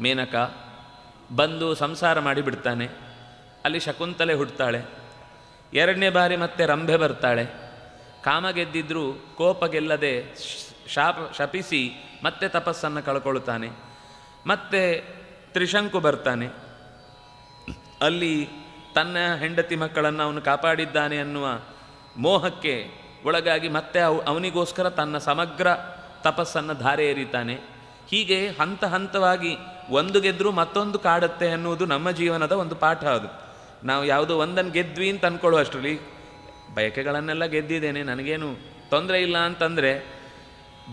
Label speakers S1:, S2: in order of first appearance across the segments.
S1: ಮೇನಕ ಬಂದು ಸಂಸಾರ ಮಾಡಿಬಿಡ್ತಾನೆ ಅಲ್ಲಿ ಶಕುಂತಲೆ ಹುಡ್ತಾಳೆ. ಎರಡನೇ ಬಾರಿ ಮತ್ತೆ ರಂಭೆ ಬರ್ತಾಳೆ. ಕಾಮ ಗೆದ್ದಿದ್ರೂ ಕೋಪ ಗೆಲ್ಲದೆ ಶಾಪ ಶಪಿಸಿ ಮತ್ತೆ ತಪಸ್ಸನ್ನು ಕಳ್ಕೊಳ್ತಾನೆ. ಮತ್ತೆ ತ್ರಿಶಂಕು ಬರ್ತಾನೆ. ಅಲ್ಲಿ ತನ್ನ ಹೆಂಡತಿ ಮಕ್ಕಳನ್ನು ಅವನು ಕಾಪಾಡಿದ್ದಾನೆ ಅನ್ನುವ ಮೋಹಕ್ಕೆ ಒಳಗಾಗಿ ಮತ್ತೆ ಅವ್ ಅವನಿಗೋಸ್ಕರ ತನ್ನ ಸಮಗ್ರ ತಪಸ್ಸನ್ನು ಧಾರೆ ಎರಿತಾನೆ ಹೀಗೆ ಹಂತ ಹಂತವಾಗಿ ಒಂದು ಗೆದ್ದರೂ ಮತ್ತೊಂದು ಕಾಡುತ್ತೆ ಅನ್ನುವುದು ನಮ್ಮ ಜೀವನದ ಒಂದು ಪಾಠ ಅದು. ನಾವು ಯಾವುದೋ ಒಂದನ್ನು ಗೆದ್ವಿ ಅಂತ ಅಂದ್ಕೊಳ್ಳುವಷ್ಟರಲ್ಲಿ ಬಯಕೆಗಳನ್ನೆಲ್ಲ ಗೆದ್ದಿದ್ದೇನೆ. ನನಗೇನು ತೊಂದರೆ ಇಲ್ಲ ಅಂತಂದರೆ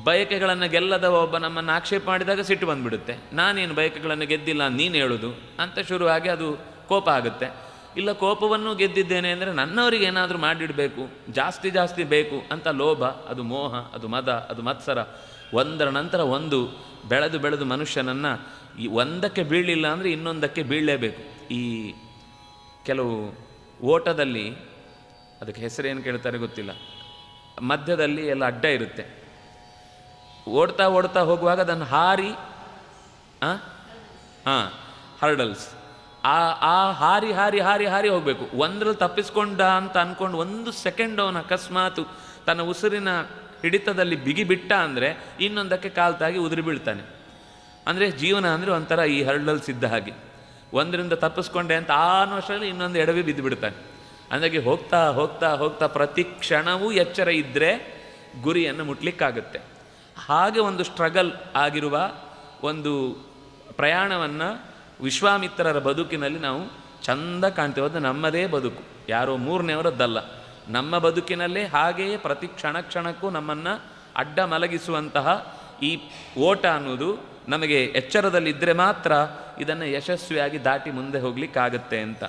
S1: ಬಯಕೆಗಳನ್ನು ಗೆಲ್ಲದ ಒಬ್ಬ ನಮ್ಮನ್ನು ಆಕ್ಷೇಪ ಮಾಡಿದಾಗ ಸಿಟ್ಟು ಬಂದುಬಿಡುತ್ತೆ. ನಾನೇನು ಬಯಕೆಗಳನ್ನು ಗೆದ್ದಿಲ್ಲ ನೀನು ಹೇಳೋದು. ಅಂತ ಶುರುವಾಗಿ ಅದು ಕೋಪ ಆಗುತ್ತೆ. ಇಲ್ಲ ಕೋಪವನ್ನು ಗೆದ್ದಿದ್ದೇನೆ ಅಂದರೆ ನನ್ನವರಿಗೆ ಏನಾದರೂ ಮಾಡಿಡಬೇಕು, ಜಾಸ್ತಿ ಜಾಸ್ತಿ ಬೇಕು ಅಂತ ಲೋಭ, ಅದು ಮೋಹ, ಅದು ಮದ, ಅದು ಮತ್ಸರ. ಒಂದರ ನಂತರ ಒಂದು, ಬೆಳೆದು ಬೆಳೆದು ಮನುಷ್ಯನನ್ನು ಈ ಒಂದಕ್ಕೆ ಬೀಳಲಿಲ್ಲ ಅಂದರೆ ಇನ್ನೊಂದಕ್ಕೆ ಬೀಳಲೇಬೇಕು. ಈ ಕೆಲವು ಓಟದಲ್ಲಿ, ಅದಕ್ಕೆ ಹೆಸರೇನು ಕೇಳ್ತಾರೆ ಗೊತ್ತಿಲ್ಲ, ಮಧ್ಯದಲ್ಲಿ ಎಲ್ಲ ಅಡ್ಡ ಇರುತ್ತೆ. ಓಡ್ತಾ ಓಡ್ತಾ ಹೋಗುವಾಗ ಅದನ್ನು ಹಾರಿ ಹಾಂ, ಹರ್ಡಲ್ಸ್. ಆ ಆ ಹಾರಿ ಹಾರಿ ಹಾರಿ ಹಾರಿ ಹೋಗಬೇಕು. ಒಂದರಲ್ಲಿ ತಪ್ಪಿಸ್ಕೊಂಡ ಅಂತ ಅಂದ್ಕೊಂಡು ಒಂದು ಸೆಕೆಂಡ್ ಅವನು ಅಕಸ್ಮಾತು ತನ್ನ ಉಸಿರಿನ ಹಿಡಿತದಲ್ಲಿ ಬಿಗಿ ಬಿಟ್ಟ ಅಂದರೆ ಇನ್ನೊಂದಕ್ಕೆ ಕಾಲ್ತಾಗಿ ಉದುರಿ ಬೀಳ್ತಾನೆ. ಅಂದರೆ ಜೀವನ ಅಂದರೆ ಒಂಥರ ಈ ಹರಳಲ್ಲಿ ಸಿದ್ಧ ಹಾಗೆ. ಒಂದರಿಂದ ತಪ್ಪಿಸ್ಕೊಂಡೆ ಅಂತ ಆ ವರ್ಷದಲ್ಲಿ ಇನ್ನೊಂದು ಎಡವಿ ಬಿದ್ದು ಬಿಡ್ತಾನೆ. ಅಂದಾಗೆ ಹೋಗ್ತಾ ಹೋಗ್ತಾ ಹೋಗ್ತಾ ಪ್ರತಿ ಕ್ಷಣವೂ ಎಚ್ಚರ ಇದ್ದರೆ ಗುರಿಯನ್ನು ಮುಟ್ಲಿಕ್ಕಾಗುತ್ತೆ. ಹಾಗೆ ಒಂದು ಸ್ಟ್ರಗಲ್ ಆಗಿರುವ ಒಂದು ಪ್ರಯಾಣವನ್ನು ವಿಶ್ವಾಮಿತ್ರರ ಬದುಕಿನಲ್ಲಿ ನಾವು ಚಂದ ಕಾಣ್ತೇವೆ. ಅದು ನಮ್ಮದೇ ಬದುಕು. ಯಾರೋ ಮೂರನೇವರದ್ದಲ್ಲ ನಮ್ಮ ಬದುಕಿನಲ್ಲೇ ಹಾಗೆಯೇ ಪ್ರತಿ ಕ್ಷಣ ಕ್ಷಣಕ್ಕೂ ನಮ್ಮನ್ನು ಅಡ್ಡ ಮಲಗಿಸುವಂತಹ ಈ ಓಟ ಅನ್ನೋದು ನಮಗೆ ಎಚ್ಚರದಲ್ಲಿದ್ದರೆ ಮಾತ್ರ ಇದನ್ನು ಯಶಸ್ವಿಯಾಗಿ ದಾಟಿ ಮುಂದೆ ಹೋಗ್ಲಿಕ್ಕಾಗತ್ತೆ ಅಂತ.